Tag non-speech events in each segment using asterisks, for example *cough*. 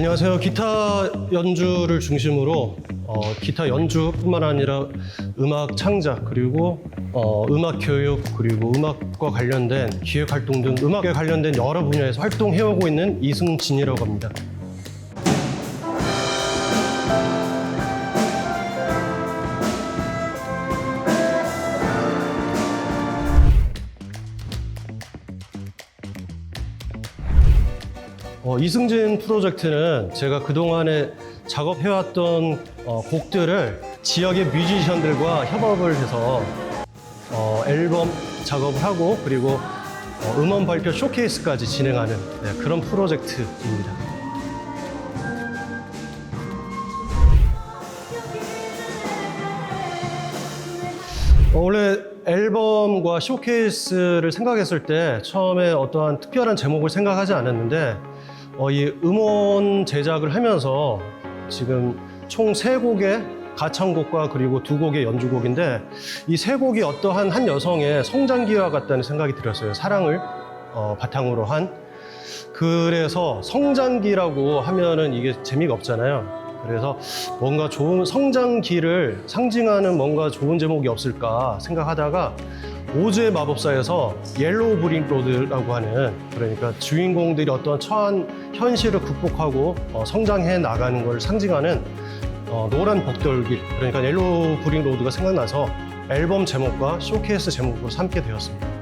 안녕하세요. 기타 연주를 중심으로 어, 기타 연주뿐만 아니라 음악 창작 그리고 어, 음악 교육 그리고 음악과 관련된 기획 활동 등 음악에 관련된 여러 분야에서 활동해오고 있는 이승진이라고 합니다. 어, 이승진 프로젝트는 제가 그동안에 작업해왔던 어, 곡들을 지역의 뮤지션들과 협업을 해서 어, 앨범 작업을 하고 그리고 어, 음원 발표 쇼케이스까지 진행하는 네, 그런 프로젝트입니다. 어, 원래 앨범과 쇼케이스를 생각했을 때 처음에 어떠한 특별한 제목을 생각하지 않았는데 어, 이 음원 제작을 하면서 지금 총 세 곡의 가창곡과 그리고 두 곡의 연주곡인데 이 세 곡이 어떠한 한 여성의 성장기와 같다는 생각이 들었어요. 사랑을 어, 바탕으로 한 그래서 성장기라고 하면은 이게 재미가 없잖아요. 그래서 뭔가 좋은 성장기를 상징하는 뭔가 좋은 제목이 없을까 생각하다가 오즈의 마법사에서 옐로우 브링 로드라고 하는 그러니까 주인공들이 어떤 처한 현실을 극복하고 어, 성장해 나가는 걸 상징하는 어, 노란 벽돌길 그러니까 옐로우 브링 로드가 생각나서 앨범 제목과 쇼케이스 제목으로 삼게 되었습니다.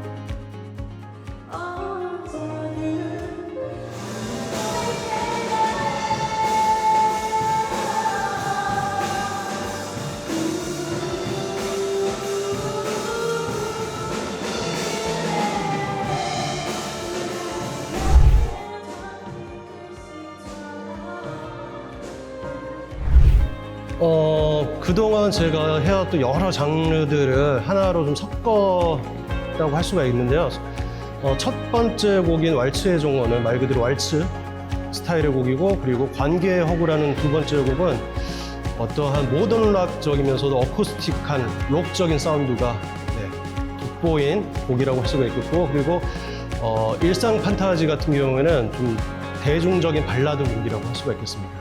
어, 그동안 제가 해왔던 여러 장르들을 하나로 좀 섞었다고 할 수가 있는데요. 어, 첫 번째 곡인 왈츠의 종원은 말 그대로 왈츠 스타일의 곡이고, 그리고 관계의 허구라는 두 번째 곡은 어떠한 모던 락적이면서도 어쿠스틱한 록적인 사운드가 네, 돋보인 곡이라고 할 수가 있겠고, 그리고 어, 일상 판타지 같은 경우에는 좀 대중적인 발라드 곡이라고 할 수가 있겠습니다.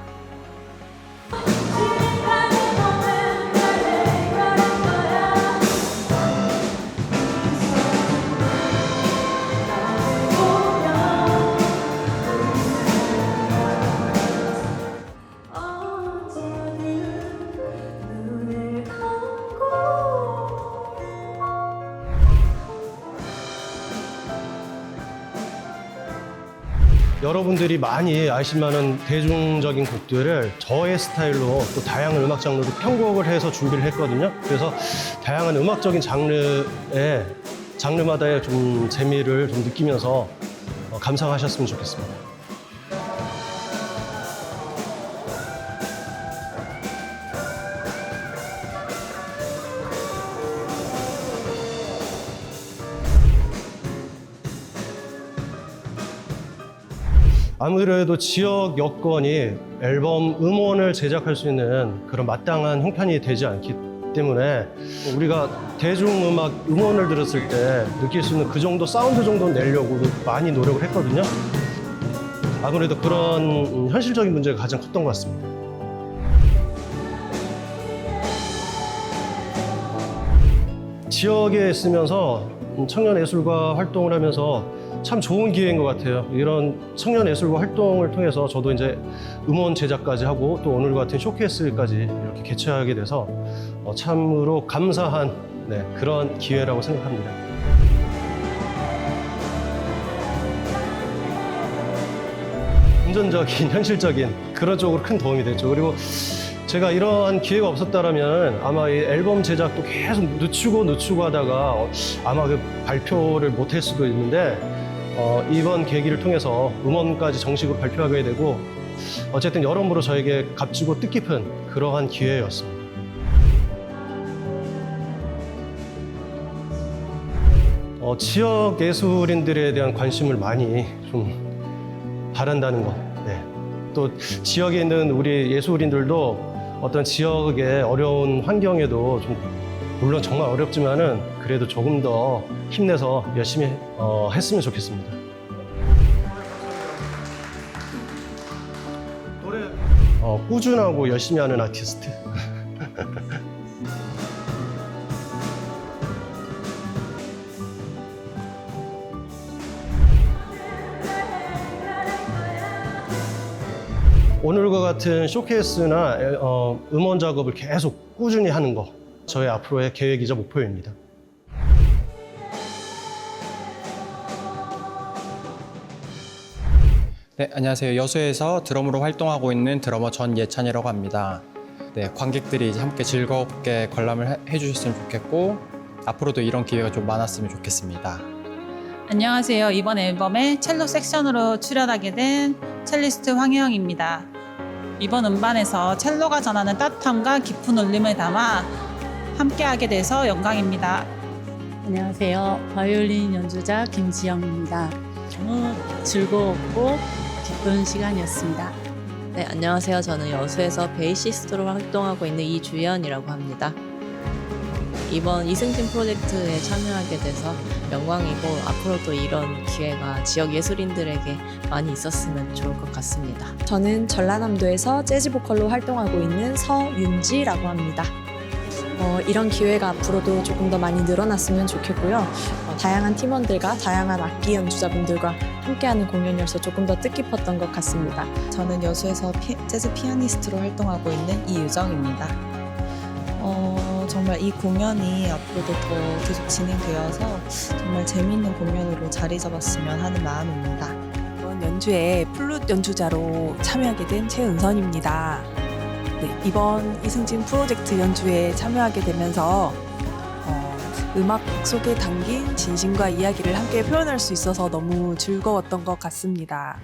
여러분들이 많이 아실 만한 대중적인 곡들을 저의 스타일로 또 다양한 음악 장르로 편곡을 해서 준비를 했거든요. 그래서 다양한 음악적인 장르에 장르마다의 좀 재미를 좀 느끼면서 어, 감상하셨으면 좋겠습니다. 아무래도 지역 여건이 앨범 음원을 제작할 수 있는 그런 마땅한 형편이 되지 않기 때문에 우리가 대중음악 음원을 들었을 때 느낄 수 있는 그 정도 사운드 정도 내려고 많이 노력을 했거든요. 아무래도 그런 음, 현실적인 문제가 가장 컸던 것 같습니다. 지역에 있으면서 청년 예술가 활동을 하면서 참 좋은 기회인 것 같아요. 이런 청년 예술가 활동을 통해서 저도 이제 음원 제작까지 하고 또 오늘 같은 쇼케이스까지 이렇게 개최하게 돼서 어, 참으로 감사한 네, 그런 기회라고 생각합니다. 금전적인, 현실적인 그런 쪽으로 큰 도움이 됐죠. 그리고 제가 이러한 기회가 없었다면 아마 이 앨범 제작도 계속 늦추고 늦추고 하다가 어, 아마 그 발표를 못할 수도 있는데 어, 이번 계기를 통해서 음원까지 정식으로 발표하게 되고 어쨌든 여러모로 저에게 값지고 뜻깊은 그러한 기회였습니다. 어, 지역 예술인들에 대한 관심을 많이 좀 바란다는 것. 네. 또 지역에 있는 우리 예술인들도 어떤 지역의 어려운 환경에도 좀 물론 정말 어렵지만은 그래도 조금 더 힘내서 열심히 어, 했으면 좋겠습니다. 어, 꾸준하고 열심히 하는 아티스트. *laughs* 오늘과 같은 쇼케이스나 에- 어, 음원 작업을 계속 꾸준히 하는 거 저의 앞으로의 계획이자 목표입니다. 네, 안녕하세요. 여수에서 드럼으로 활동하고 있는 드러머 전예찬이라고 합니다. 네, 관객들이 이제 함께 즐겁게 관람을 해- 해주셨으면 좋겠고 앞으로도 이런 기회가 좀 많았으면 좋겠습니다. 안녕하세요. 이번 앨범에 첼로 섹션으로 출연하게 된 첼리스트 황혜영입니다. 이번 음반에서 첼로가 전하는 따뜻함과 깊은 울림을 담아 함께하게 돼서 영광입니다. 안녕하세요. 바이올린 연주자 김지영입니다. 너무 즐거웠고 기쁜 시간이었습니다. 네, 안녕하세요. 저는 여수에서 베이시스트로 활동하고 있는 이주연이라고 합니다. 이번 이승진 프로젝트에 참여하게 돼서 영광이고 앞으로도 이런 기회가 지역 예술인들에게 많이 있었으면 좋을 것 같습니다. 저는 전라남도에서 재즈 보컬로 활동하고 있는 서윤지라고 합니다. 어, 이런 기회가 앞으로도 조금 더 많이 늘어났으면 좋겠고요. 어, 다양한 팀원들과 다양한 악기 연주자분들과 함께하는 공연이어서 조금 더 뜻깊었던 것 같습니다. 저는 여수에서 피- 재즈 피아니스트로 활동하고 있는 이유정입니다. 어, 정말 이 공연이 앞으로도 더 계속 진행되어서 정말 재미있는 공연으로 자리 잡았으면 하는 마음입니다. 이번 연주에 플룻 연주자로 참여하게 된 최은선입니다. 네, 이번 이승진 프로젝트 연주에 참여하게 되면서 어, 음악 속에 담긴 진심과 이야기를 함께 표현할 수 있어서 너무 즐거웠던 것 같습니다.